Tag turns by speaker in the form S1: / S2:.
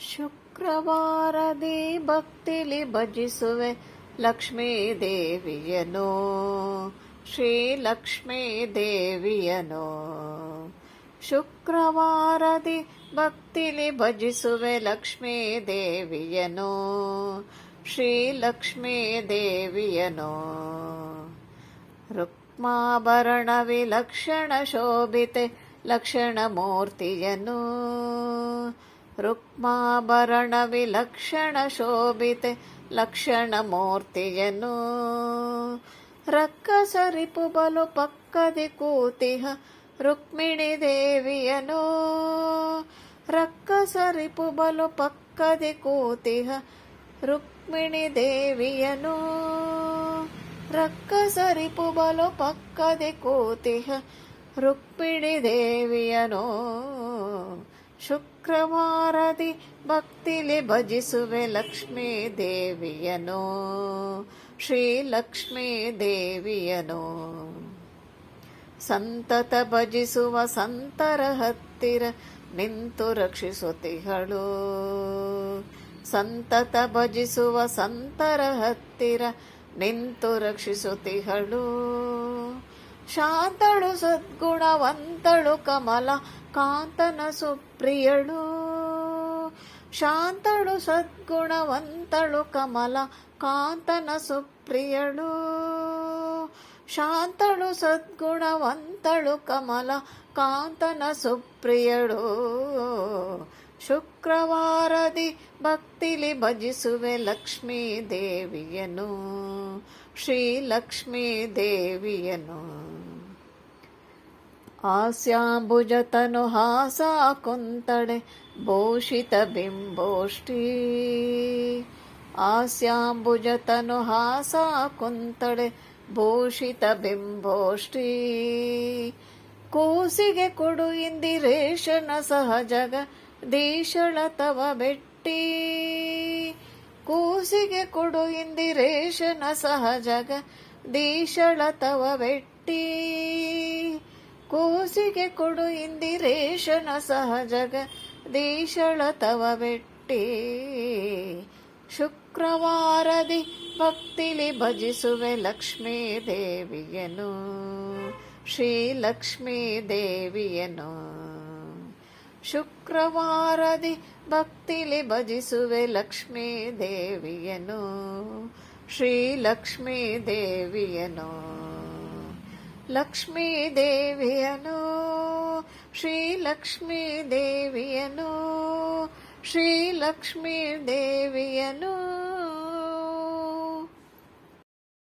S1: ಶುಕ್ರವಾರದಿ ಭಕ್ತಿಲಿ ಭಜಿಸುವೆ ಲಕ್ಷ್ಮೀ ದೇವಿಯನು ಶ್ರೀ ಲಕ್ಷ್ಮೀ ದೇವಿಯನು ಶುಕ್ರವಾರದಿ ಭಕ್ತಿಲಿ ಭಜಿಸುವೆ ಲಕ್ಷ್ಮೀ ದೇವಿಯನು ಶ್ರೀ ಲಕ್ಷ್ಮೀ ದೇವಿಯನು ರುಕ್ಮಾಭರಣ ವಿಲಕ್ಷಣ ಶೋಭಿತೆ ಲಕ್ಷಣ ಮೂರ್ತಿಯನು. ರುಕ್ಮಾಭರಣ ವಿಲಕ್ಷಣ ಶೋಭಿತೆ ಲಕ್ಷಣ ಮೂರ್ತಿಯನು ರಕ್ಕಸರಿಪು ಬಲು ಪಕ್ಕದಿ ಕೂತಿಹ ರುಕ್ಮಿಣಿ ದೇವಿಯನು ರಕ್ಕಸರಿಪು ಬಲು ಪಕ್ಕದಿ ಕೂತಿಹ ರುಕ್ಮಿಣಿ ದೇವಿಯನು ರಕ್ಕಸರಿಪು ಬಲು ಪಕ್ಕದೆ ಕೂತಿಹ ರುಕ್ಮಿಣಿ ದೇವಿಯನೋ ಶುಕ್ರವಾರದಿ ಭಕ್ತಿಲಿ ಭಜಿಸುವೆ ಲಕ್ಷ್ಮೀ ದೇವಿಯನು ಶ್ರೀ ಲಕ್ಷ್ಮೀ ದೇವಿಯನು ಸಂತತ ಭಜಿಸುವ ಸಂತರ ಹತ್ತಿರ ನಿಂತು ರಕ್ಷಿಸುತಿಗಳು ಸಂತತ ಭಜಿಸುವ ಸಂತರ ಹತ್ತಿರ ನಿಂತು ರಕ್ಷಿಸುತ್ತಿಹಳು ಶಾಂತಳು ಸದ್ಗುಣವಂತಳು ಕಮಲ ಕಾಂತನ ಸುಪ್ರಿಯಳು. ಶಾಂತಳು ಸದ್ಗುಣವಂತಳು ಕಮಲ ಕಾಂತನ ಸುಪ್ರಿಯಳು. ಶಾಂತಳು ಸದ್ಗುಣವಂತಳು ಕಮಲ ಕಾಂತನ ಸುಪ್ರಿಯಳು. ಶುಕ್ರವಾರದಿ ಭಕ್ತಿಲಿ ಭಜಿಸುವೆ ಲಕ್ಷ್ಮೀ ದೇವಿಯನು. ಶ್ರೀ ಲಕ್ಷ್ಮೀ ದೇವಿಯನು. ಹಾಸ್ಯಾಂಬುಜತನು ಹಾಸ ಕುಂತಳೆ ಭೂಷಿತ ಬಿಂಬೋಷ್ಟಿ ಹಾಸ್ಯಾಂಬುಜತನು ಹಾಸ ಕುಂತಳೆ ಭೂಷಿತ ಬಿಂಬೋಷ್ಟಿ ಕೂಸಿಗೆ ಕೊಡು ಇಂದಿರೇಶನ ಸಹಜಗ ದೀಶಳ ತವ ಬೆಟ್ಟಿ. ಕೂಸಿಗೆ ಕೊಡು ಇಂದಿರೇಶನ ಸಹಜಗ ದೀಶಳ ತವ ಬೆಟ್ಟಿ. ಕೂಸಿಗೆ ಕೊಡು ಇಂದಿರೇಶನ ಸಹಜಗ ದೀಶಳ ತವ ಬೆಟ್ಟಿ ಶುಕ್ರವಾರದಿ ಭಕ್ತಿಲಿ ಭಜಿಸುವೆ ಲಕ್ಷ್ಮೀ ದೇವಿಯನು ಶ್ರೀ ಲಕ್ಷ್ಮೀ ದೇವಿಯನು ಶುಕ್ರವಾರದಿ ಭಕ್ತಿಲಿ ಭಜಿಸುವೆ ಲಕ್ಷ್ಮೀ ದೇವಿಯನು ಶ್ರೀ ಲಕ್ಷ್ಮೀ ದೇವಿಯನು ಲಕ್ಷ್ಮೀ ದೇವಿಯನು ಶ್ರೀ